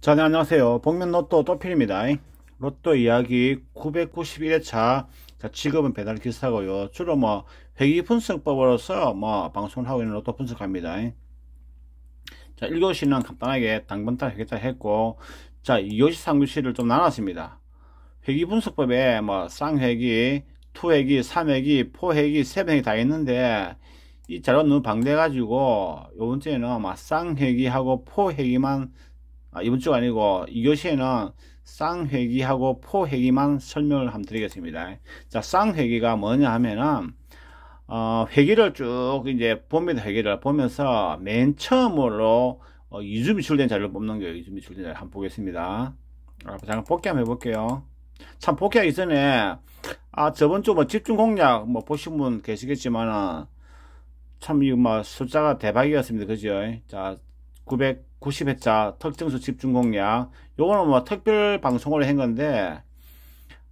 자, 네, 안녕하세요. 복면 로또 또필입니다. 로또 이야기 991회차. 자, 지금은 배달 기사고요. 주로 뭐 회기 분석법으로서 뭐 방송을 하고 있는 로또 분석합니다. 자, 1교시는 간단하게 당번달 회계자 했고, 자, 2교시, 3교시를 좀 나눴습니다. 회기 분석법에 뭐 쌍회기, 투회기, 3회기, 포회기, 세회기 다 있는데, 이 자료 너무 방대해가지고, 요번 주에는 막 쌍회기하고 포회기만 아, 이번 주가 아니고 2교시에는 쌍회기하고 포회기만 설명을 한번 드리겠습니다. 자, 쌍회기가 뭐냐 하면은 어, 회기를 쭉 이제 봅니다. 회기를 보면서 맨 처음으로 어, 이주 미출된 자료를 뽑는 거예요. 이주 미출된 자료 한번 보겠습니다. 아, 잠깐 복귀 한번 해볼게요. 참 복귀하기 전에 아 저번 주 뭐 집중 공략 뭐 보신 분 계시겠지만은 참 이거 뭐 숫자가 대박이었습니다. 그죠? 자 990회차 특정수 집중 공략. 요거는 뭐 특별 방송을 한 건데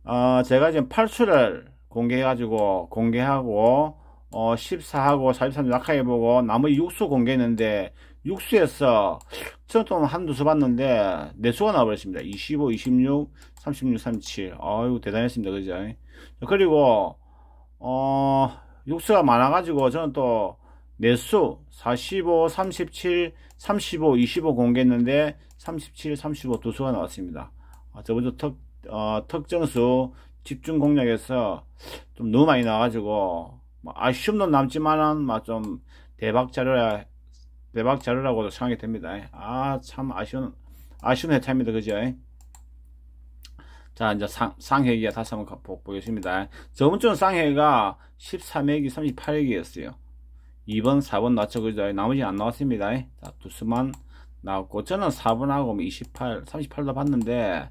어 제가 지금 8수를 공개해 가지고 공개하고 어 14하고 43 약하게 보고 나머지 6수 공개했는데 6수에서 저는 좀 한두 수 봤는데 내수가 나와버렸습니다. 25 26 36 37 아유 대단했습니다. 그죠? 그리고 어 6수가 많아 가지고 저는 또 내수 45 37 35 25 공개했는데 37 35 두 수가 나왔습니다. 아, 저번주 특, 어, 특정수 집중 공략에서 좀 너무 많이 나와가지고 뭐 아쉬움도 남지만은 좀 대박 자료라 대박 자료라고도 생각이 됩니다. 아 참 아쉬운 아쉬운 회차입니다. 그죠? 자 이제 상, 상회기가 다시 한번 보겠습니다. 저번 주는 상회가 13회기 38회기였어요 2번, 4번 나왔죠. 그죠? 나머지 안 나왔습니다. 자, 두수만 나왔고, 저는 4번하고 28, 38도 봤는데,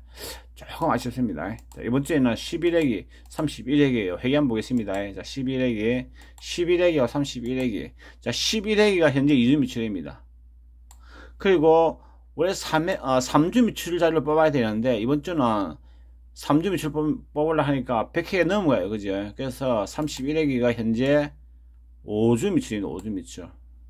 조금 아쉽습니다. 자, 이번 주에는 11회기, 31회기에요. 회계 한번 보겠습니다. 자, 11회기, 11회기와 31회기. 자, 11회기가 현재 2주 미출입니다. 그리고, 원래 3회, 어, 3주 미출 자료를 뽑아야 되는데, 이번 주는 3주 미출 뽑으려 하니까 100회가 넘어가요. 그죠? 그래서 31회기가 현재 5주 미출입니다. 5주 미출.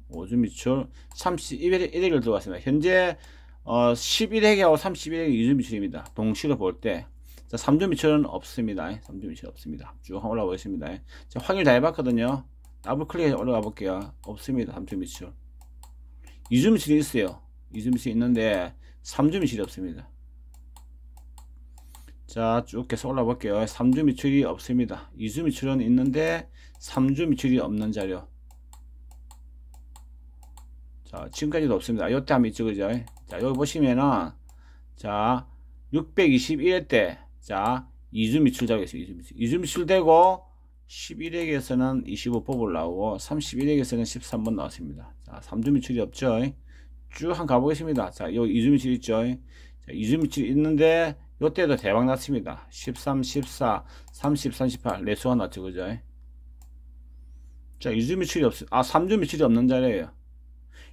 5주 미출 31회기를 들어갔습니다. 현재 어, 11회기하고 31회기 2주 미출입니다. 동시로 볼 때. 자, 3주 미출은 없습니다. 3주 미출 없습니다. 쭉 올라가 보겠습니다. 자, 확인을 다 해봤거든요. 더블 클릭해서 올라가 볼게요. 없습니다. 3주 미출. 2주 미출이 있어요. 2주 미출이 있는데 3주 미출이 없습니다. 자, 쭉 계속 올라 볼게요. 3주 미출이 없습니다. 2주 미출은 있는데 3주 미출이 없는 자료. 자, 지금까지도 없습니다. 요때 한번 그죠? 자, 여기 보시면은, 자, 621회 때, 자, 2주 미출 자료가 있어요. 2주 미출. 2주 미출되고, 11회에서는 25뽑을 나오고, 31회에서는 13번 나왔습니다. 자, 3주 미출이 없죠? 쭉 한 가보겠습니다. 자, 요 2주 미출 있죠? 자, 2주 미출 있는데, 요때도 대박 났습니다. 13, 14, 30, 38 레수가 났죠. 그죠? 자, 2주 미출이 없, 아, 3주 미출이 없는 자리에요.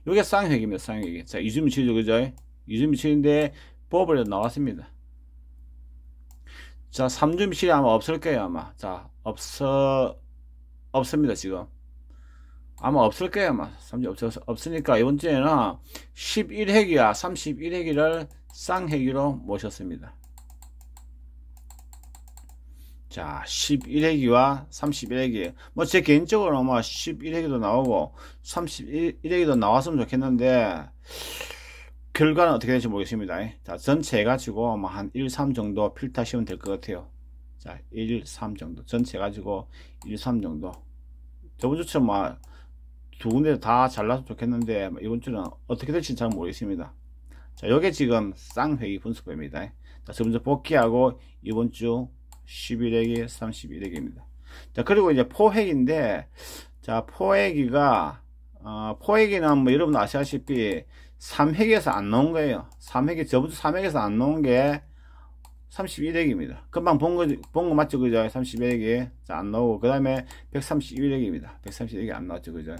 요게 쌍획입니다. 쌍획이. 자, 2주 미출이죠. 그죠? 2주 미출인데 뽑으려 나왔습니다. 자, 3주 미출이 아마 없을 거예요. 아마. 자, 없어, 없습니다. 지금. 아마 없을 거예요. 아마. 3주 없, 없으니까 이번 주에는 11회기와 31회기를 쌍회기로 모셨습니다. 자, 11회기와 31회기. 뭐, 제 개인적으로 뭐, 11회기도 나오고, 31회기도 나왔으면 좋겠는데, 결과는 어떻게 될지 모르겠습니다. 자, 전체 해가지고, 뭐, 한 1, 3 정도 필터하시면 될 것 같아요. 자, 1, 3 정도. 전체 해가지고, 1, 3 정도. 저번 주처럼 뭐, 두 군데 다 잘나서 좋겠는데, 뭐 이번 주는 어떻게 될지 잘 모르겠습니다. 자, 요게 지금 쌍회기 분석법입니다. 자, 저번 주 복귀하고, 이번 주 11회기, 31회기입니다. 자, 그리고 이제 포획인데, 자, 포획이가, 어, 포획이는 뭐 여러분 아시다시피 3회기에서 안 나온 거예요. 3회기, 저부터 3회기에서 안 나온 게 31회기입니다. 금방 본 거, 본 거 맞죠? 그죠? 31회기. 자, 안 나오고. 그 다음에 131회기입니다. 131회기 안 나왔죠? 그죠?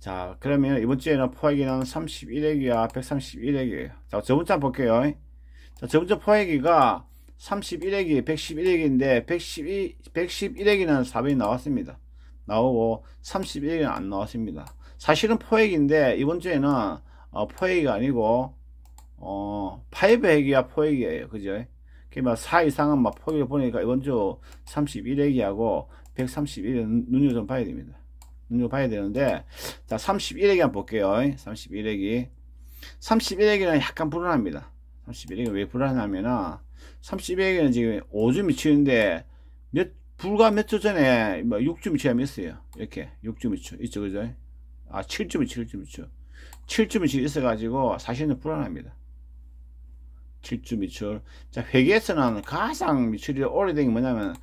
자, 그러면 이번 주에는 포획기는 31회기와 131회기예요. 자, 저번 주 한번 볼게요. 자, 저번 주 포획기가 31액이 111액인데 112, 111액이는 4번이 나왔습니다. 나오고 31액은 안 나왔습니다. 사실은 포획인데 이번 주에는 어, 포획이 아니고 어, 5액이야, 포액이에요. 그죠? 그러니까 4 이상은 막 포획을 보니까 이번 주 31액이하고 131에 눈이 좀 봐야 됩니다. 눈을 봐야 되는데, 자, 31액이 한번 볼게요. 31액이. 31액이는 약간 불안합니다. 31액이 왜 불안하냐면은, 31액은 지금 5주 미치는데, 몇, 불과 몇 주 전에, 뭐, 6주 미치가 몇 어요 이렇게, 6주 미치. 있죠, 그죠? 아, 7주 미치, 7주 미치. 7주 미치 있어가지고, 사실은 불안합니다. 7주 미출. 자, 회계에서는 가장 미출이 오래된 게 뭐냐면,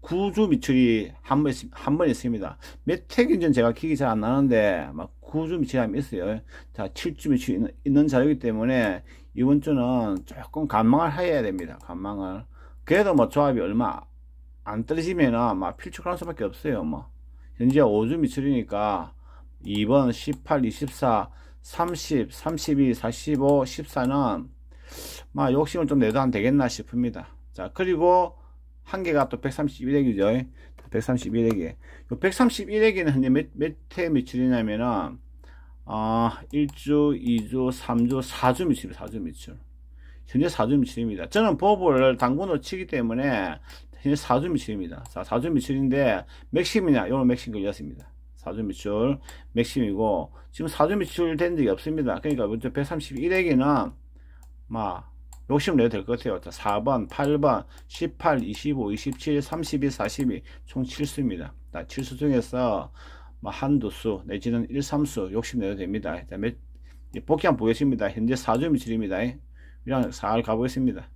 구주 미출이 한 번, 한번 있습니다. 몇 택인지는 제가 기억이 잘 안 나는데, 막 구주 미출이 한번 있어요. 자, 7주 미출이 있는, 있는 자료이기 때문에, 이번 주는 조금 간망을 해야 됩니다. 간망을. 그래도 뭐 조합이 얼마 안 떨어지면은 막 필출할 수밖에 없어요. 뭐. 현재 5주 미출이니까, 2번, 18, 24, 30, 32, 45, 14는 막 욕심을 좀 내도 안 되겠나 싶습니다. 자, 그리고 한 개가 또 131액이죠. 131액이. 요 131액에는 현재 몇, 몇회 매출이냐면은, 어, 1주, 2주, 3주, 4주 매출, 4주 매출. 현재 4주 매출입니다. 저는 법을 당분으로 치기 때문에 현재 4주 매출입니다. 자, 4주 매출인데, 맥심이냐? 요런 맥심 걸렸습니다. 4주 매출, 맥심이고, 지금 4주 매출 된 적이 없습니다. 그러니까 먼저 131액에는, 막 욕심 내도 될 것 같아요. 4번, 8번, 18, 25, 27, 32, 42, 총 7수입니다. 7수 중에서 뭐 한두 수, 내지는 1, 3수 욕심 내도 됩니다. 자, 몇, 복귀 한번 보겠습니다. 현재 4주 미칠입니다. 그냥 4를 가보겠습니다.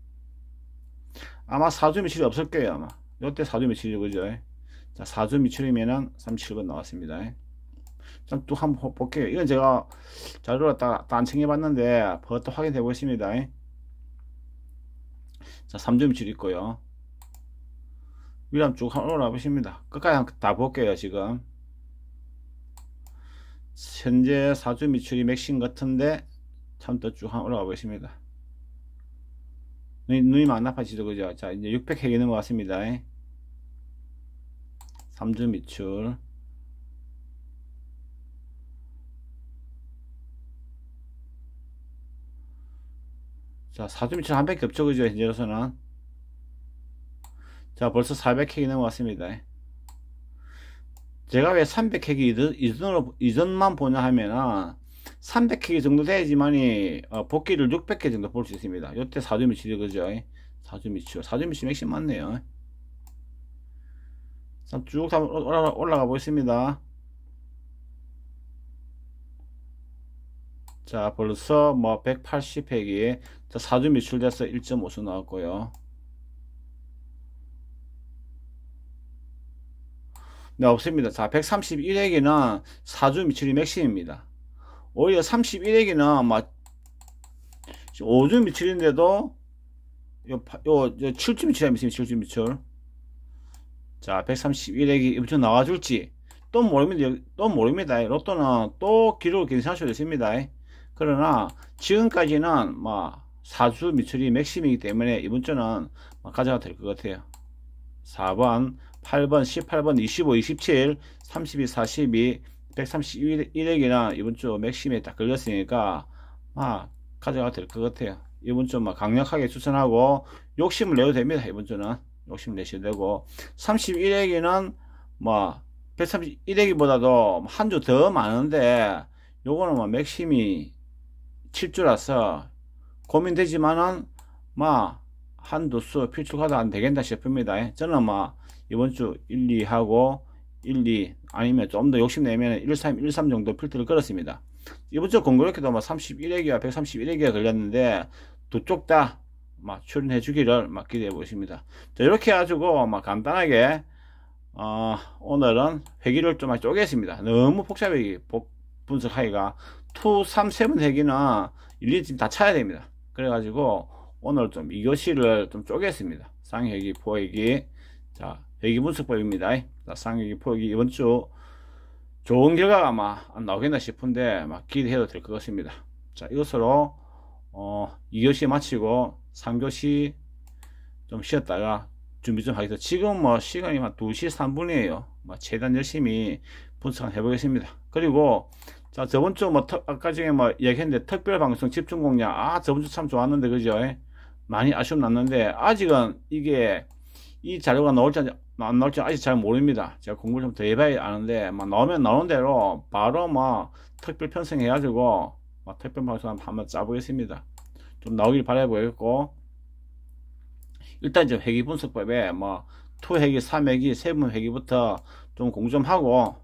아마 4주 미칠이 없을 거예요. 아마. 이때 4주 미칠이죠. 그죠? 자, 4주 미칠이면은 37번 나왔습니다. 또 한번 볼게요. 이건 제가 자료를 다안 챙겨봤는데 그것도 확인해 보겠습니다. 자, 3점줄 있고요. 위람 쭉 올라가 보십니다. 끝까지 다 볼게요, 지금. 현재 4주 미출이 맥신 같은데 참더 쭉 올라가 보겠습니다. 눈이, 눈이 막 나빠지죠, 그죠? 자, 이제 600핵이 있는 것 같습니다. 3주 미출. 자, 4.27한 밖에 없죠. 그죠? 현재로서는. 자, 벌써 400핵이 넘어왔습니다. 제가 왜 300핵이 이전으로, 이전만 보냐 하면은, 300핵이 정도 돼야지만이, 어, 복귀를 600개 정도 볼 수 있습니다. 요때 4.27이 그죠? 4.27. 4.27 맥심 맞네요. 자, 쭉 올라가, 올라가 보겠습니다. 자 벌써 뭐 180획이 자, 4주 미출돼서 1.5수 나왔고요. 네 없습니다. 자 131획에는 4주 미출이 맥심입니다. 오히려 31획에는 막 5주 미출인데도 요, 요, 요 7주 미출이 있습니다 7주 미출. 자 131획이 엄청 나와줄지. 또 모릅니다. 또 모릅니다. 로또는 또 기록을 괜찮을 수도 있습니다. 그러나 지금까지는 뭐 사주 미출이 맥심이기 때문에 이번 주는 뭐 가져가 될 것 같아요. 4번, 8번, 18번, 25, 27, 32, 42, 131액이나 이번 주 맥심에 딱 걸렸으니까 막 가져가 될 것 같아요. 이번 주 막 강력하게 추천하고 욕심을 내도 됩니다. 이번 주는 욕심 내셔도 되고 31액에는 뭐 131액이보다도 한 주 더 많은데 요거는 뭐 맥심이 7주라서 고민되지만은 막 한두 수 필출가도 안 되겠다 싶습니다. 저는 막 이번 주 1, 2 하고 1, 2 아니면 좀 더 욕심내면 1, 3, 1, 3 정도 필터를 걸었습니다. 이번 주 공교롭게도 막 31액이와 131액이가 걸렸는데 두 쪽 다 막 출연해 주기를 막 기대해 보십니다. 자, 이렇게 해가지고 막 간단하게 어, 오늘은 회기를 좀 쪼개겠습니다. 너무 복잡하게 분석하기가 2, 3, 7 회기는 일일이 지금 다 차야 됩니다. 그래가지고 오늘 좀 이 교시를 좀 쪼갰습니다. 상회기, 포회기. 자, 회기 분석법입니다. 자, 상회기, 포회기 이번 주 좋은 결과가 아마 안 나오겠나 싶은데 막 기대해도 될 것 같습니다. 자, 이것으로 어, 2교시 마치고 3교시 좀 쉬었다가 준비 좀 하겠습니다. 지금 뭐 시간이 한 2시 3분이에요. 뭐 최대한 열심히 분석해 보겠습니다. 그리고 자, 저번 주 뭐, 特, 아까 중에 뭐, 얘기했는데, 특별 방송 집중 공략. 아, 저번 주 참 좋았는데, 그죠? 많이 아쉬움 났는데, 아직은 이게, 이 자료가 나올지 안 나올지 아직 잘 모릅니다. 제가 공부를 좀 더 해봐야 아는데, 막 나오면 나오는 대로, 바로 뭐, 특별 편성해가지고, 뭐, 특별 방송 한번 짜보겠습니다. 좀 나오길 바라보겠고, 일단 이제 회계 분석법에 뭐, 투회계, 삼회계, 세분회계부터 좀 공점하고,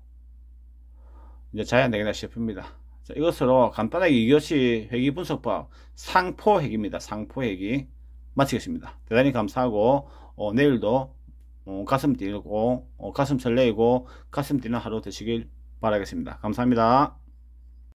이제 자야 되겠다 싶습니다. 자, 이것으로 간단하게 이것이 회계 분석법 상포회계입니다. 상포회계 마치겠습니다. 대단히 감사하고 어, 내일도 어, 가슴 뛰고 어, 가슴 설레이고 가슴 뛰는 하루 되시길 바라겠습니다. 감사합니다.